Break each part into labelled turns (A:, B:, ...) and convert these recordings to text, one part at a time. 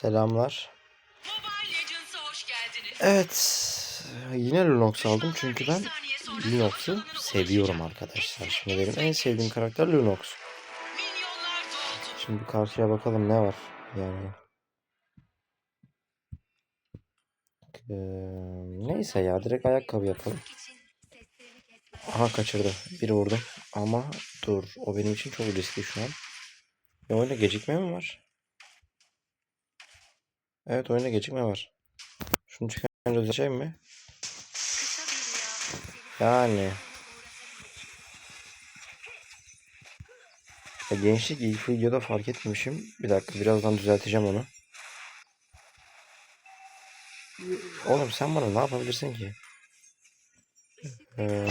A: Selamlar. Evet. Yine Lunox aldım çünkü ben Lunox'u seviyorum arkadaşlar. Şimdi benim en sevdiğim karakter Lunox. Şimdi karşıya bakalım ne var yani. Ee, neyse ya direkt ayakkabı yapalım. Aha kaçırdı. Biri vurdu. Ama dur o benim için çok riskli şu an. Ya oyunda gecikme mi var? Evet oyunda gecikme var. Şunu çıkarınca düzelteceğim mi? Yani. Ya gençlik ilk videoda fark etmemişim. Bir dakika birazdan düzelteceğim onu. Oğlum sen bana ne yapabilirsin ki? Ee,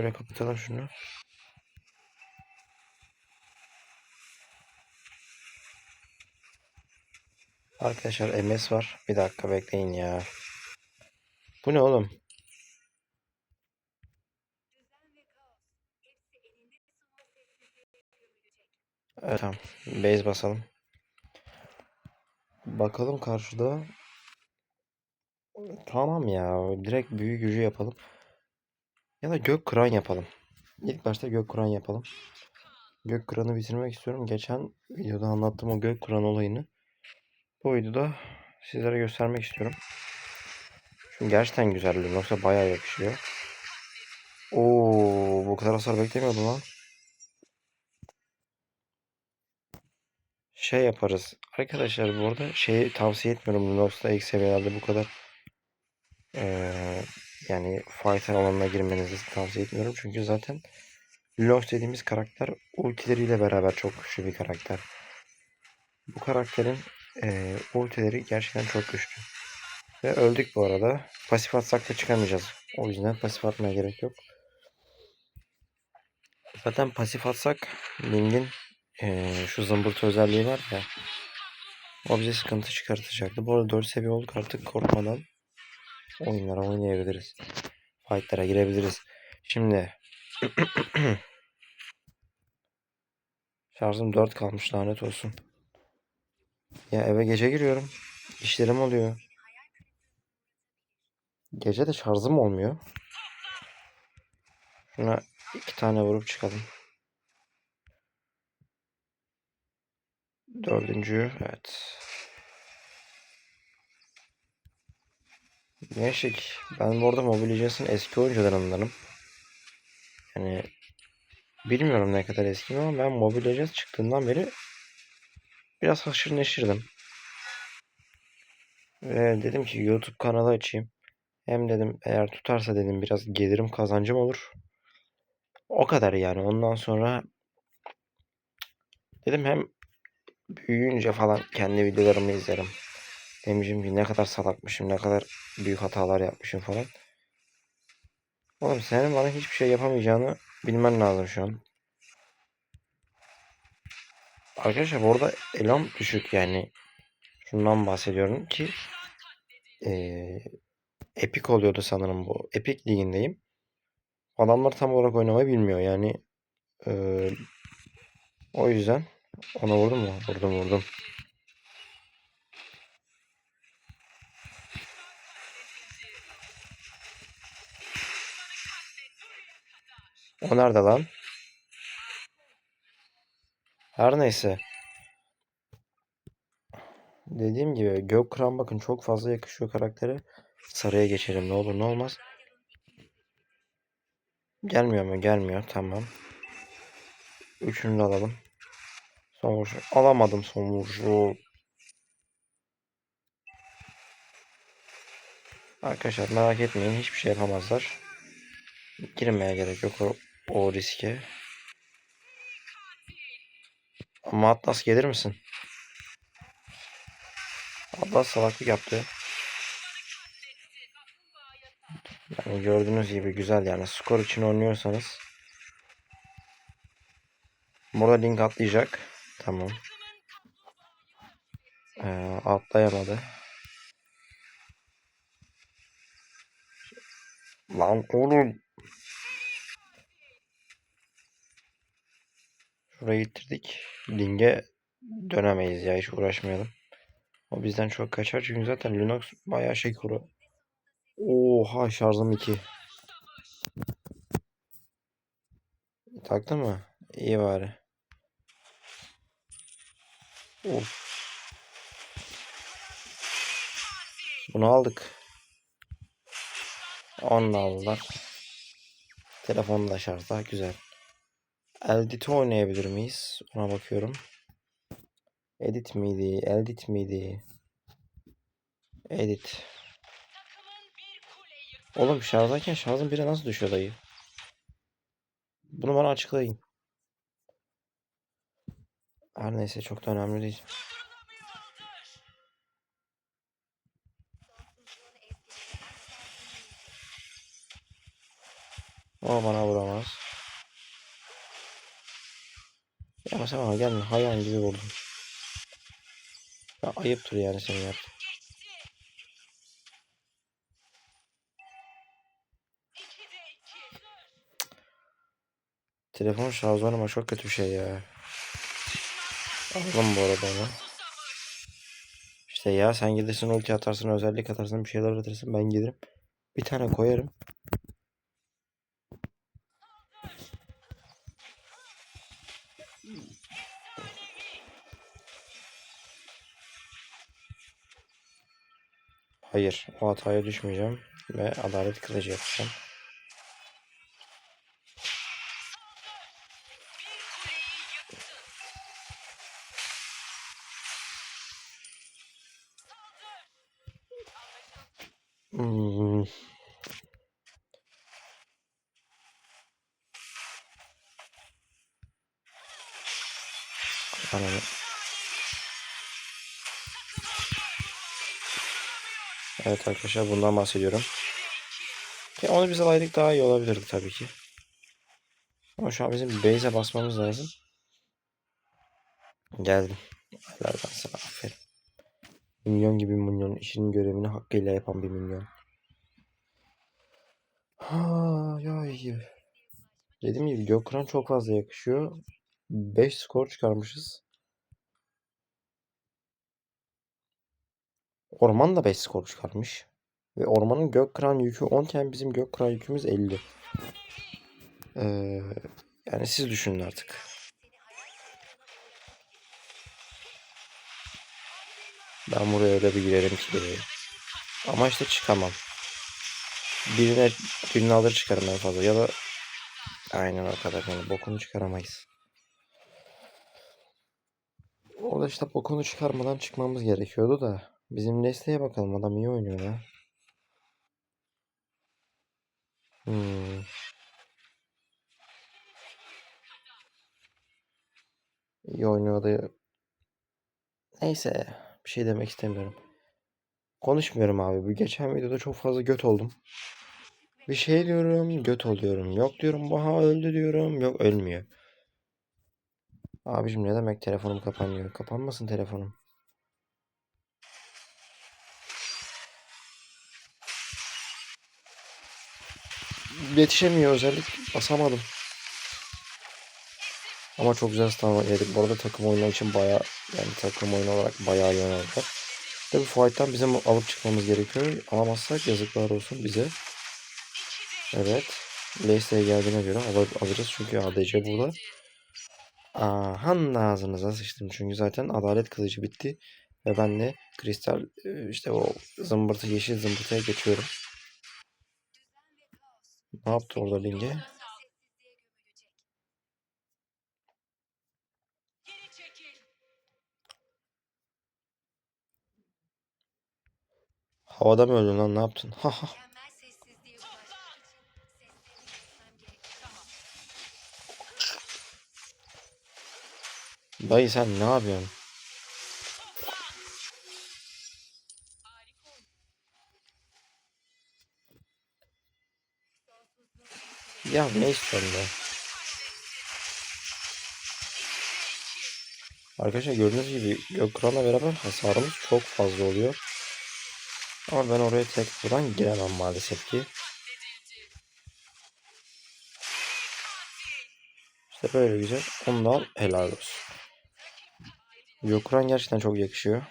A: Şöyle kapatalım şunu. Arkadaşlar MS var. Bir dakika bekleyin ya. Bu ne oğlum? Evet tamam. Base basalım. Bakalım karşıda. Tamam ya. Direkt büyü gücü yapalım. Ya da gök kıran yapalım. İlk başta gök kıran yapalım. Gök kıranı bitirmek istiyorum. Geçen videoda anlattığım o gök kıran olayını. Bu videoda sizlere göstermek istiyorum. Çünkü gerçekten güzel. Yoksa bayağı yakışıyor. Oo, bu kadar hasar beklemiyordum lan. Şey yaparız. Arkadaşlar bu arada şeyi tavsiye etmiyorum. Lunox'ta ilk seviyelerde bu kadar eee, yani fighter alanına girmenizi tavsiye etmiyorum. Çünkü zaten Lunox dediğimiz karakter ultileriyle beraber çok güçlü bir karakter. Bu karakterin eee ultileri gerçekten çok güçlü. Ve öldük bu arada. Pasif atsak da çıkamayacağız. O yüzden pasif atmaya gerek yok. Zaten pasif atsak Ling'in eee, şu zımbırtı özelliği var ya. O bize sıkıntı çıkartacaktı. Bu arada 4 seviye olduk artık korkmadan oyunlara oynayabiliriz. Fightlara girebiliriz. Şimdi şarjım 4 kalmış lanet olsun. Ya eve gece giriyorum. İşlerim oluyor. Gece de şarjım olmuyor. Şuna iki tane vurup çıkalım. Dördüncü, evet. Gençlik, ben bu arada Mobile Legends'ın eski oyuncularındanım. Yani bilmiyorum ne kadar eski ama ben Mobile Legends çıktığından beri biraz haşır neşirdim. Ve dedim ki YouTube kanalı açayım. Hem dedim eğer tutarsa dedim biraz gelirim kazancım olur. O kadar yani. Ondan sonra dedim hem büyüyünce falan kendi videolarımı izlerim. Demişim ki ne kadar salakmışım, ne kadar büyük hatalar yapmışım falan. Oğlum senin bana hiçbir şey yapamayacağını bilmen lazım şu an. Arkadaşlar bu arada elam düşük yani. Şundan bahsediyorum ki eee Epic oluyordu sanırım bu. Epic ligindeyim. Adamlar tam olarak oynamayı bilmiyor yani. eee, o yüzden ona vurdum mu? Vurdum vurdum. O nerede lan? Her neyse. Dediğim gibi Gökkıran bakın çok fazla yakışıyor karaktere. Sarıya geçelim ne olur ne olmaz. Gelmiyor mu? Gelmiyor. Tamam. Üçünü de alalım. Son vuruşu. Alamadım son vuruşu. Arkadaşlar merak etmeyin. Hiçbir şey yapamazlar. Girmeye gerek yok o, riske. Ama Atlas gelir misin? Atlas salaklık yaptı. Yani gördüğünüz gibi güzel yani skor için oynuyorsanız. Burada link atlayacak. Tamam. Ee, atlayamadı. Lan oğlum. Şurayı ittirdik. Ling'e dönemeyiz ya hiç uğraşmayalım. O bizden çok kaçar çünkü zaten Linux bayağı şey kuru. Oha şarjım 2. Taktı mı? İyi bari. Of. Bunu aldık. Onu aldılar. Telefon da şarjda. Güzel. Eldit'i oynayabilir miyiz? Ona bakıyorum. Edit miydi? Eldit miydi? Edit. Oğlum şarjdayken şarjın biri nasıl düşüyor dayı? Bunu bana açıklayın. Her neyse çok da önemli değil. O bana vuramaz. Ya ama sen bana gelme hayvan gibi vurdun. Ya ayıptır yani senin yaptığın. Telefon şarjı ama çok kötü bir şey ya. Aldım bu arada onu. İşte ya sen gelirsin ulti atarsın özellik atarsın bir şeyler atarsın ben gelirim. Bir tane koyarım. Hayır o hataya düşmeyeceğim ve adalet kılıcı yapacağım. Hmm. Ananı. Evet arkadaşlar bundan bahsediyorum. Ya onu bize alaydık daha iyi olabilirdi tabii ki. Ama şu an bizim base'e basmamız lazım. Geldim. Helal lan sana aferin. Minyon gibi minyon. işinin görevini hakkıyla yapan bir minyon. Ha ya iyi. Dediğim gibi Gökhan çok fazla yakışıyor. 5 skor çıkarmışız. Orman da 5 skor çıkarmış. Ve ormanın Gökhan yükü 10 iken bizim Gökhan yükümüz 50. Ee, yani siz düşünün artık. Ben buraya öyle bir girerim ki. Ama işte çıkamam. Birine, birini alır çıkarım en fazla. Ya da aynen o kadar. Yani bokunu çıkaramayız. Orada işte bokunu çıkarmadan çıkmamız gerekiyordu da. Bizim Nestle'ye bakalım. Adam iyi oynuyor ya. Hmm. İyi oynuyor da. Neyse. Bir şey demek istemiyorum. Konuşmuyorum abi. Bu geçen videoda çok fazla göt oldum. Bir şey diyorum, göt oluyorum. Yok diyorum, Baha öldü diyorum. Yok ölmüyor. Abicim ne demek telefonum kapanıyor? Kapanmasın telefonum. Yetişemiyor özellik. Basamadım. Ama çok güzel stun yedik. Bu arada takım oyunu için baya yani takım oyunu olarak bayağı iyi. Tabi fight'tan bizim alıp çıkmamız gerekiyor. Alamazsak yazıklar olsun bize. Evet. Leicester geldiğine göre al- alırız çünkü ADC burada. Ahan ağzınıza sıçtım çünkü zaten adalet kılıcı bitti. Ve ben de kristal e, işte o zımbırtı yeşil zımbırtıya geçiyorum. Ne yaptı orada Ling'e? Havada mı öldün lan ne yaptın? Ha ha. Dayı sen ne yapıyorsun? Ya ne istiyorsun? Arkadaşlar gördüğünüz gibi Gökran'la beraber hasarımız çok fazla oluyor. Ama ben oraya tek buradan giremem maalesef ki. İşte böyle güzel. Ondan helal olsun. Gökran gerçekten çok yakışıyor.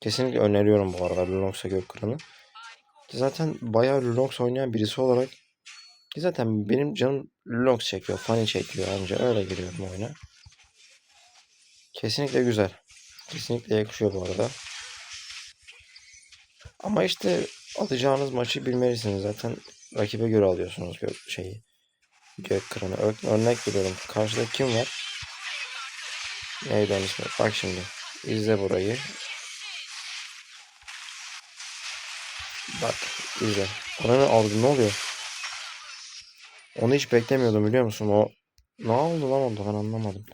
A: Kesinlikle öneriyorum bu arada Lunox'a Gökran'ı. Zaten bayağı Lunox oynayan birisi olarak ki zaten benim canım Lunox çekiyor. Funny çekiyor anca öyle giriyorum oyuna. Kesinlikle güzel. Kesinlikle yakışıyor bu arada. Ama işte alacağınız maçı bilmelisiniz. Zaten rakibe göre alıyorsunuz şeyi. Gök kıranı. Ör- örnek veriyorum. Karşıda kim var? Neydi onun ismi? Bak şimdi. İzle burayı. Bak izle. Oranı aldı ne oluyor? Onu hiç beklemiyordum biliyor musun? O ne oldu lan onda ben anlamadım.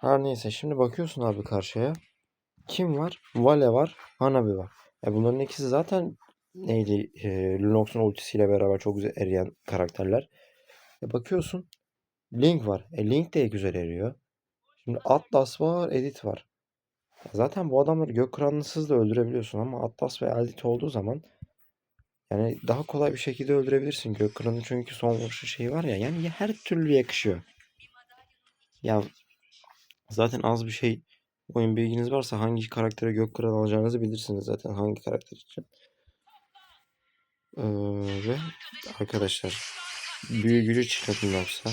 A: Her neyse şimdi bakıyorsun abi karşıya. Kim var? Vale var. Hanabi var. E bunların ikisi zaten neydi? E, Lunox'un ultisiyle beraber çok güzel eriyen karakterler. E bakıyorsun. Link var. E Link de güzel eriyor. Şimdi Atlas var, Edit var. Zaten bu adamları gök kıranlısız da öldürebiliyorsun ama Atlas ve Edit olduğu zaman yani daha kolay bir şekilde öldürebilirsin. Gök kıranın çünkü son vuruşu şeyi var ya yani her türlü yakışıyor. Ya zaten az bir şey oyun bilginiz varsa hangi karaktere gök kıran alacağınızı bilirsiniz zaten hangi karakter için. Ee, ve arkadaşlar büyü gücü çıkartın yoksa.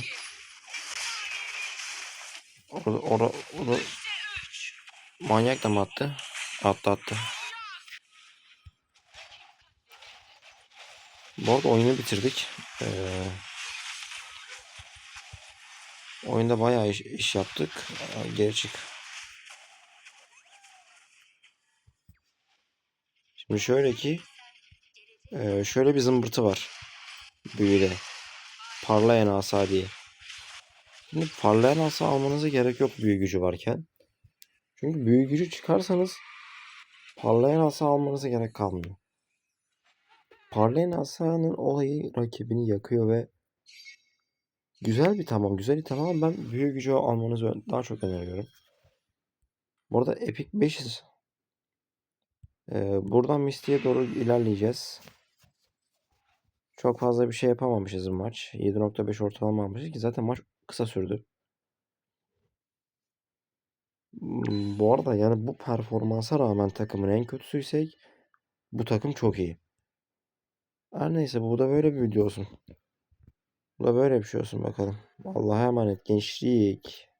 A: Orada, orada, orada manyak da mı attı? Attı attı. Bu arada oyunu bitirdik. Ee, oyunda bayağı iş, iş yaptık. Aa, Geri çık. Şimdi şöyle ki e, şöyle bir zımbırtı var. Büyüde. Parlayan asa diye. Şimdi parlayan asa almanıza gerek yok büyü gücü varken. Çünkü büyü gücü çıkarsanız parlayan asa almanıza gerek kalmıyor. Parlayan asanın olayı rakibini yakıyor ve güzel bir tamam güzel bir tamam ama ben büyü gücü almanızı daha çok öneriyorum. Bu arada Epic 500 ee, buradan Misty'ye doğru ilerleyeceğiz. Çok fazla bir şey yapamamışız maç. 7.5 ortalama almışız ki zaten maç kısa sürdü. Hmm, Bu arada yani bu performansa rağmen takımın en kötüsüysek bu takım çok iyi. Her neyse bu da böyle bir video olsun. Bu da böyle bir şey olsun bakalım. Allah'a emanet gençlik.